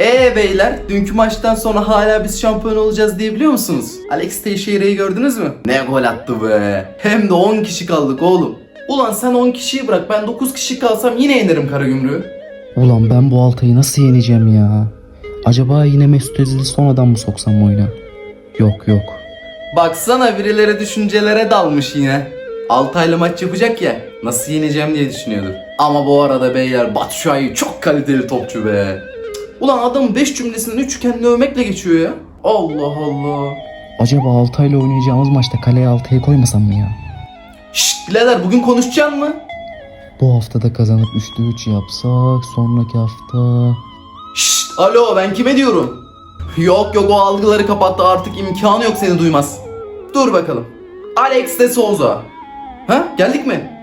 Ee beyler, dünkü maçtan sonra hala biz şampiyon olacağız diyebiliyor musunuz? Alex Teixeira'yı gördünüz mü? Ne gol attı be. Hem de 10 kişi kaldık oğlum. Ulan sen 10 kişiyi bırak ben 9 kişi kalsam yine yenerim Karagümrük'ü. Ulan ben bu Altay'ı nasıl yeneceğim ya? Acaba yine Mesut Özil'i sonradan mı soksam oyuna? Yok yok. Baksana birileri düşüncelere dalmış yine. Altaylı maç yapacak ya. Nasıl yeneceğim diye düşünüyordur. Ama bu arada beyler Batshuayi çok kaliteli topçu be. Ulan adam 5 cümlesinin 3'ü kendini övmekle geçiyor ya. Allah Allah. Acaba Altay'la oynayacağımız maçta kaleye Altay'ı koymasam mı ya? Şşt birader bugün konuşacaksın mı? Bu haftada kazanıp 3'te 3 yapsak sonraki hafta... Şşt alo ben kime diyorum? Yok yok o algıları kapattı artık imkanı yok seni duymaz. Dur bakalım. Alex de Souza. Ha geldik mi?